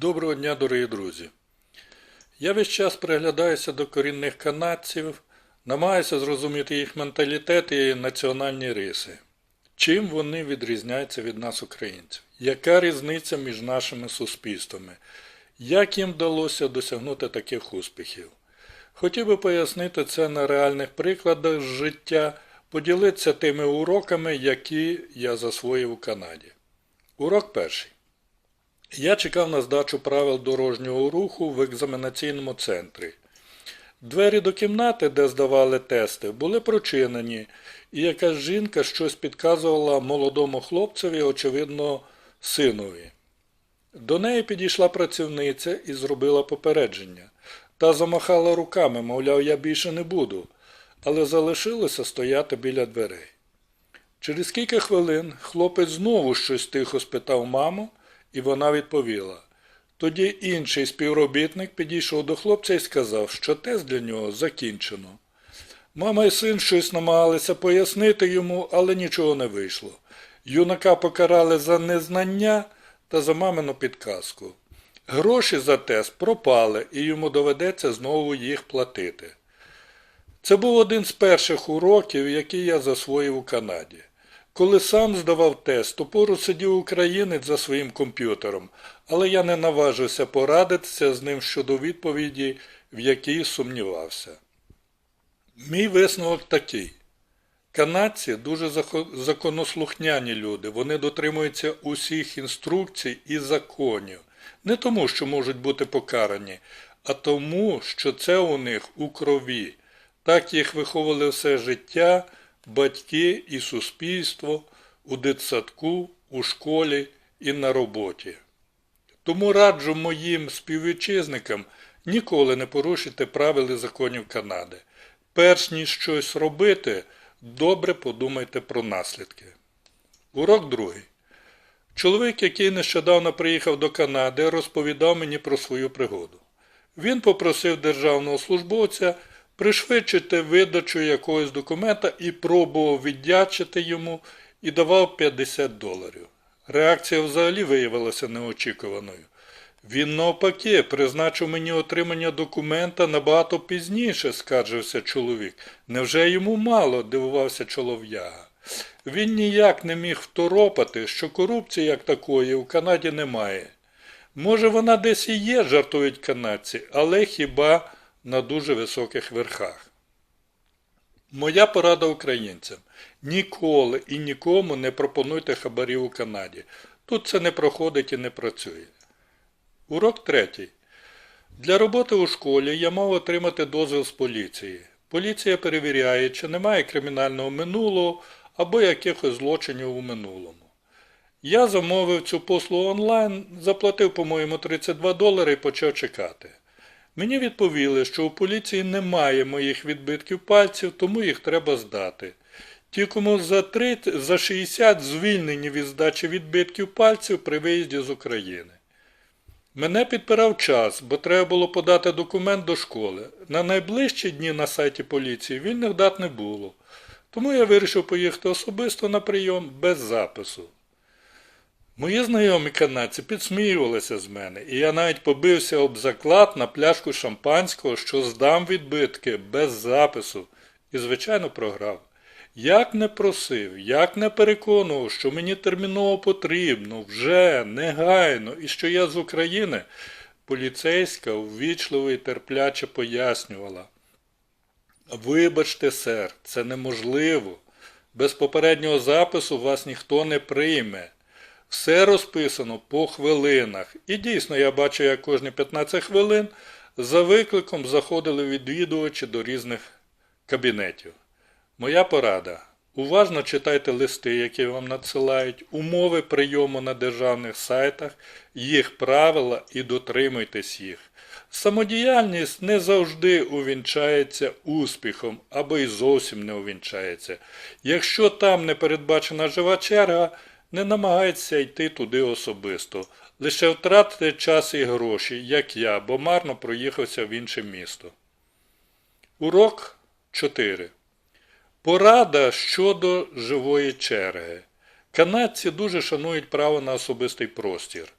Доброго дня, дорогі друзі. Я весь час приглядаюся до корінних канадців, намагаюся зрозуміти їх менталітет і національні риси. Чим вони відрізняються від нас, українців? Яка різниця між нашими суспільствами? Як їм вдалося досягнути таких успіхів? Хотів би пояснити це на реальних прикладах з життя, поділитися тими уроками, які я засвоїв у Канаді. Урок перший. Я чекав на здачу правил дорожнього руху в екзаменаційному центрі. Двері до кімнати, де здавали тести, були прочинені, і якась жінка щось підказувала молодому хлопцеві, очевидно, синові. До неї підійшла працівниця і зробила попередження. Та замахала руками, мовляв, я більше не буду, але залишилася стояти біля дверей. Через кілька хвилин хлопець знову щось тихо спитав маму, і вона відповіла. Тоді інший співробітник підійшов до хлопця і сказав, що тест для нього закінчено. Мама і син щось намагалися пояснити йому, але нічого не вийшло. Юнака покарали за незнання та за мамину підказку. Гроші за тест пропали, і йому доведеться знову їх платити. Це був один з перших уроків, які я засвоїв у Канаді. Коли сам здавав тест, то поруч сидів українець за своїм комп'ютером, але я не наважився порадитися з ним щодо відповіді, в якій сумнівався. Мій висновок такий. Канадці дуже законослухняні люди, вони дотримуються усіх інструкцій і законів. Не тому, що можуть бути покарані, а тому, що це у них у крові. Так їх виховували все життя, батьки і суспільство у дитсадку, у школі і на роботі. Тому раджу моїм співвітчизникам ніколи не порушити правил і законів Канади. Перш ніж щось робити, добре подумайте про наслідки. Урок другий. Чоловік, який нещодавно приїхав до Канади, розповідав мені про свою пригоду. Він попросив державного службовця пришвидшити видачу якогось документа і пробував віддячити йому і давав 50 доларів. Реакція взагалі виявилася неочікуваною. Він навпаки призначив мені отримання документа набагато пізніше, скаржився чоловік. Невже йому мало? дивувався чолов'яга. Він ніяк не міг второпати, що корупції як такої у Канаді немає. Може, вона десь і є, жартують канадці, але хіба на дуже високих верхах. Моя порада українцям. Ніколи і нікому не пропонуйте хабарів у Канаді. Тут це не проходить і не працює. Урок третій. Для роботи у школі я мав отримати дозвіл з поліції. Поліція перевіряє, чи немає кримінального минулого або якихось злочинів у минулому. Я замовив цю послугу онлайн, заплатив, по-моєму, 32 долари і почав чекати. Мені відповіли, що у поліції немає моїх відбитків пальців, тому їх треба здати. Ті, кому за 30, за 60 звільнені від здачі відбитків пальців при виїзді з України. Мене підпирав час, бо треба було подати документ до школи. На найближчі дні на сайті поліції вільних дат не було. Тому я вирішив поїхати особисто на прийом без запису. Мої знайомі канадці підсміювалися з мене, і я навіть побився об заклад на пляшку шампанського, що здам відбитки без запису, і, звичайно, програв. Як не просив, як не переконував, що мені терміново потрібно, вже, негайно, і що я з України, поліцейська ввічливо і терпляче пояснювала. Вибачте, сер, це неможливо. Без попереднього запису вас ніхто не прийме. Все розписано по хвилинах. І дійсно, я бачу, як кожні 15 хвилин за викликом заходили відвідувачі до різних кабінетів. Моя порада. Уважно читайте листи, які вам надсилають, умови прийому на державних сайтах, їх правила і дотримуйтесь їх. Самодіяльність не завжди увінчається успіхом або й зовсім не увінчається. Якщо там не передбачена жива черга, не намагайтеся йти туди особисто. Лише втратите час і гроші, як я, бо марно проїхався в інше місто. Урок 4. Порада щодо живої черги. Канадці дуже шанують право на особистий простір.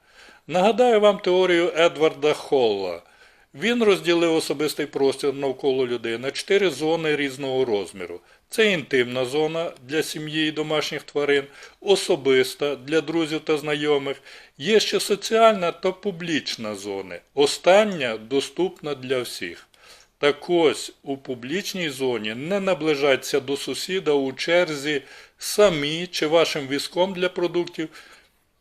Нагадаю вам теорію Едварда Холла. Він розділив особистий простір навколо людей на чотири зони різного розміру. Це інтимна зона для сім'ї і домашніх тварин, особиста для друзів та знайомих, є ще соціальна та публічна зони. Остання доступна для всіх. Так ось у публічній зоні не наближайтеся до сусіда у черзі самі чи вашим візком для продуктів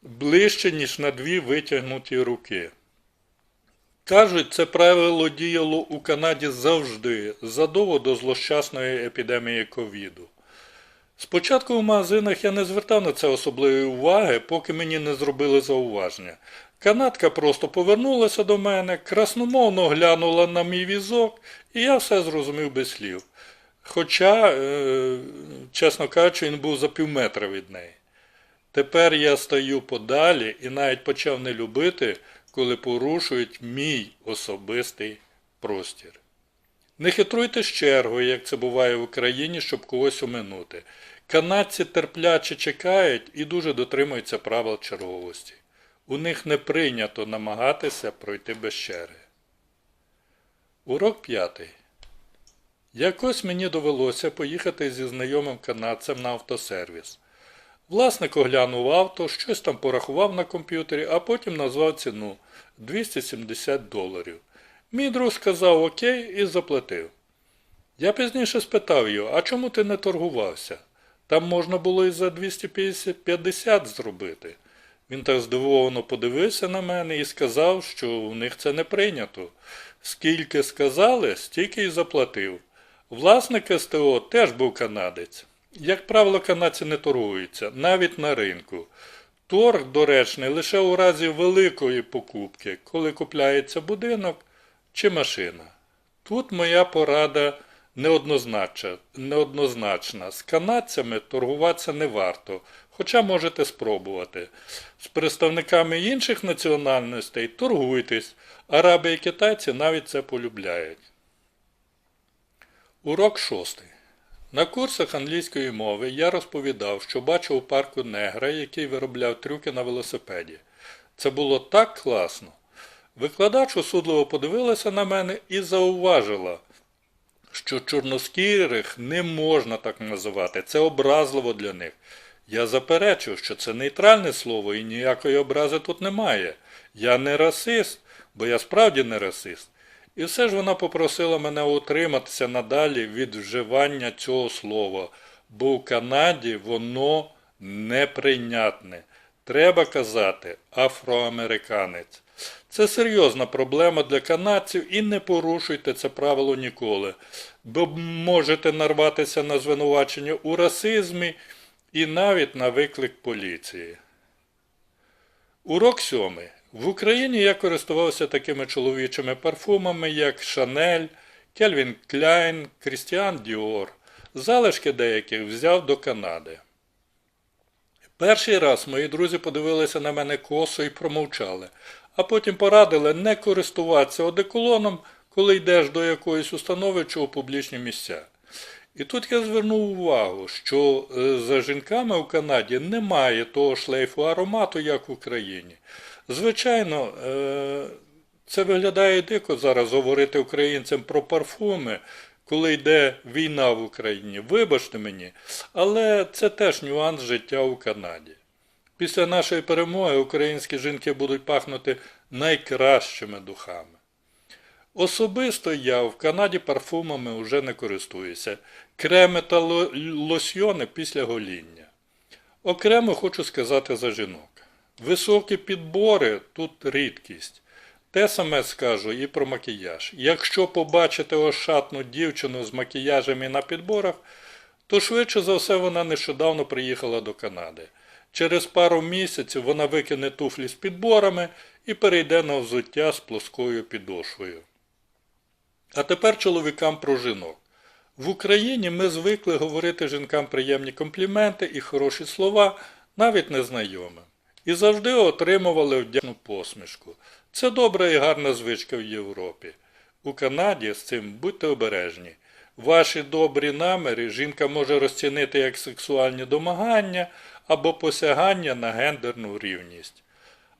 ближче, ніж на дві витягнуті руки. Кажуть, це правило діяло у Канаді завжди, задовго до злощасної епідемії ковіду. Спочатку в магазинах я не звертав на це особливої уваги, поки мені не зробили зауваження. Канадка просто повернулася до мене, красномовно глянула на мій візок, і я все зрозумів без слів. Хоча, е, чесно кажучи, він був за півметра від неї. Тепер я стою подалі і навіть почав не любити, коли порушують мій особистий простір. Не хитруйте з чергою, як це буває в Україні, щоб когось оминути. Канадці терпляче чекають і дуже дотримуються правил черговості. У них не прийнято намагатися пройти без черги. Урок п'ятий. Якось мені довелося поїхати зі знайомим канадцем на автосервіс. Власник оглянув авто, щось там порахував на комп'ютері, а потім назвав ціну 270 доларів. Мій друг сказав окей і заплатив. Я пізніше спитав його, а чому ти не торгувався? Там можна було і за 250 зробити. Він так здивовано подивився на мене і сказав, що у них це не прийнято. Скільки сказали, стільки й заплатив. Власник СТО теж був канадець. Як правило, канадці не торгуються, навіть на ринку. Торг доречний лише у разі великої покупки, коли купляється будинок чи машина. Тут моя порада неоднозначна. неоднозначна. З канадцями торгуватися не варто, хоча можете спробувати. З представниками інших національностей торгуйтесь, араби і китайці навіть це полюбляють. Урок шостий. На курсах англійської мови я розповідав, що бачив у парку негра, який виробляв трюки на велосипеді. Це було так класно. Викладач осудливо подивилася на мене і зауважила, що чорноскірих не можна так називати, це образливо для них. Я заперечив, що це нейтральне слово і ніякої образи тут немає. Я не расист, бо я справді не расист. І все ж вона попросила мене утриматися надалі від вживання цього слова, бо в Канаді воно неприйнятне. Треба казати афроамериканець. Це серйозна проблема для канадців і не порушуйте це правило ніколи, бо можете нарватися на звинувачення у расизмі і навіть на виклик поліції. Урок сьомий. В Україні я користувався такими чоловічими парфумами, як Шанель, Кельвін Кляйн, Крістіан Діор. Залишки деяких взяв до Канади. Перший раз мої друзі подивилися на мене косо і промовчали, а потім порадили не користуватися одеколоном, коли йдеш до якоїсь установи чи у публічні місця. І тут я звернув увагу, що е, за жінками у Канаді немає того шлейфу аромату, як в Україні. Звичайно, е, це виглядає дико зараз говорити українцям про парфуми, коли йде війна в Україні. Вибачте мені, але це теж нюанс життя у Канаді. Після нашої перемоги українські жінки будуть пахнути найкращими духами. Особисто я в Канаді парфумами вже не користуюся. Креми та лосьйони після гоління. Окремо хочу сказати за жінок. Високі підбори тут рідкість. Те саме скажу і про макіяж. Якщо побачите ошатну дівчину з макіяжем і на підборах, то швидше за все вона нещодавно приїхала до Канади. Через пару місяців вона викине туфлі з підборами і перейде на взуття з плоскою підошвою. А тепер чоловікам про жінок. В Україні ми звикли говорити жінкам приємні компліменти і хороші слова, навіть незнайомим. І завжди отримували вдячну посмішку. Це добра і гарна звичка в Європі. У Канаді з цим будьте обережні. Ваші добрі наміри жінка може розцінити як сексуальні домагання або посягання на гендерну рівність.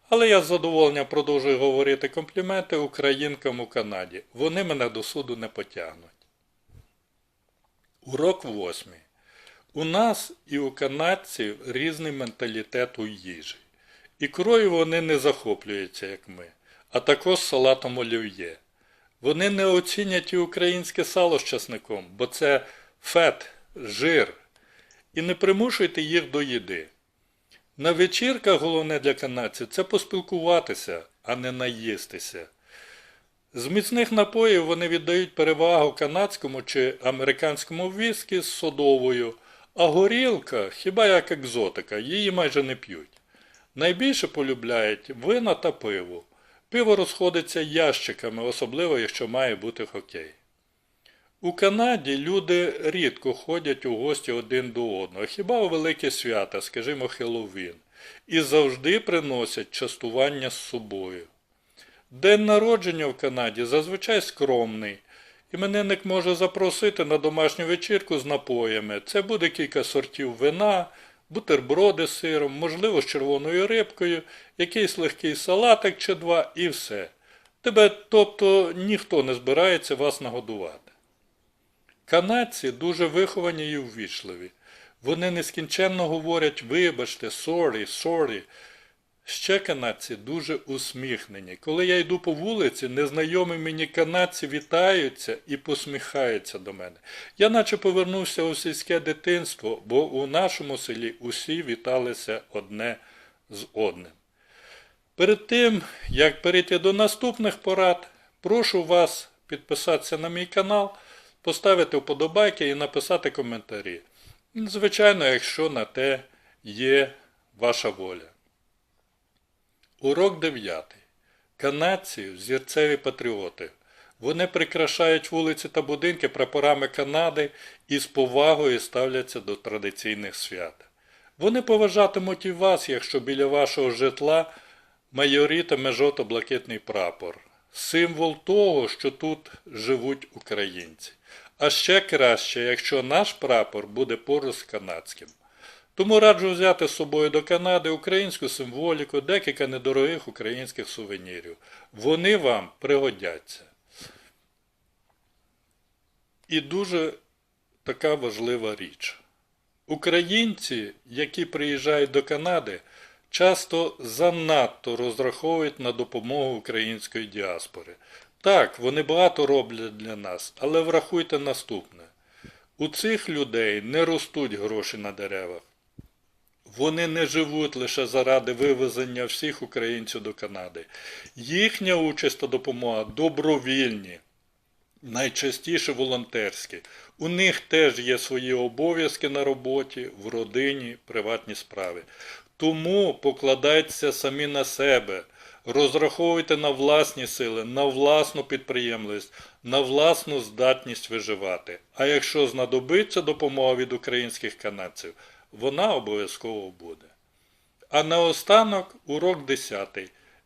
Але я з задоволенням продовжую говорити компліменти українкам у Канаді. Вони мене до суду не потягнуть. Урок восьмий. У нас і у канадців різний менталітет у їжі. Ікрою вони не захоплюються, як ми, а також салатом олів'є. Вони не оцінять і українське сало з часником, бо це фет, жир. І не примушуйте їх до їди. На вечірках головне для канадців це поспілкуватися, а не наїстися. З міцних напоїв вони віддають перевагу канадському чи американському віскі з содовою, а горілка хіба як екзотика, її майже не п'ють. Найбільше полюбляють вина та пиво. Пиво розходиться ящиками, особливо якщо має бути хокей. У Канаді люди рідко ходять у гості один до одного, хіба у великі свята, скажімо, Хеллоуін, і завжди приносять частування з собою. День народження в Канаді зазвичай скромний. Іменинник може запросити на домашню вечірку з напоями. Це буде кілька сортів вина, бутерброди з сиром, можливо, з червоною рибкою, якийсь легкий салатик чи два і все. Тебе, тобто, ніхто не збирається вас нагодувати. Канадці дуже виховані і ввічливі. Вони нескінченно говорять вибачте, sorry, sorry. Ще канадці дуже усміхнені. Коли я йду по вулиці, незнайомі мені канадці вітаються і посміхаються до мене. Я наче повернувся у сільське дитинство, бо у нашому селі усі віталися одне з одним. Перед тим, як перейти до наступних порад, прошу вас підписатися на мій канал, поставити вподобайки і написати коментарі. Звичайно, якщо на те є ваша воля. Урок 9. Канадці – зірцеві патріоти. Вони прикрашають вулиці та будинки прапорами Канади і з повагою ставляться до традиційних свят. Вони поважатимуть і вас, якщо біля вашого житла майорітиме жовто-блакитний прапор. Символ того, що тут живуть українці. А ще краще, якщо наш прапор буде поруч з канадським. Тому раджу взяти з собою до Канади українську символіку, декілька недорогих українських сувенірів. Вони вам пригодяться. І дуже така важлива річ. Українці, які приїжджають до Канади, часто занадто розраховують на допомогу української діаспори. Так, вони багато роблять для нас, але врахуйте наступне. У цих людей не ростуть гроші на деревах. Вони не живуть лише заради вивезення всіх українців до Канади. Їхня участь та допомога добровільні, найчастіше волонтерські. У них теж є свої обов'язки на роботі, в родині, приватні справи. Тому покладайтеся самі на себе, розраховуйте на власні сили, на власну підприємливість, на власну здатність виживати. А якщо знадобиться допомога від українських канадців, вона обов'язково буде. А наостанок урок 10.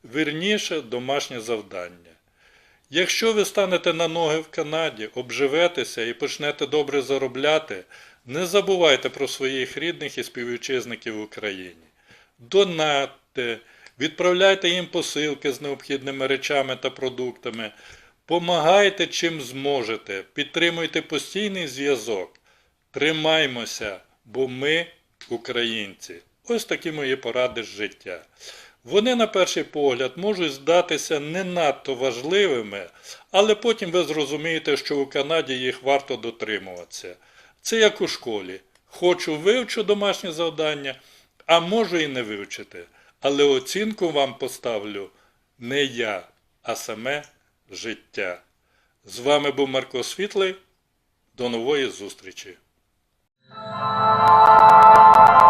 Вірніше домашнє завдання. Якщо ви станете на ноги в Канаді, обживетеся і почнете добре заробляти, не забувайте про своїх рідних і співвітчизників в Україні. Донатьте, відправляйте їм посилки з необхідними речами та продуктами, помагайте чим зможете, підтримуйте постійний зв'язок. Тримаймося, бо ми українці. Ось такі мої поради з життя. Вони, на перший погляд, можуть здатися не надто важливими, але потім ви зрозумієте, що у Канаді їх варто дотримуватися. Це як у школі. Хочу вивчу домашнє завдання, а можу і не вивчити. Але оцінку вам поставлю не я, а саме життя. З вами був Марко Світлий. До нової зустрічі! Thank you.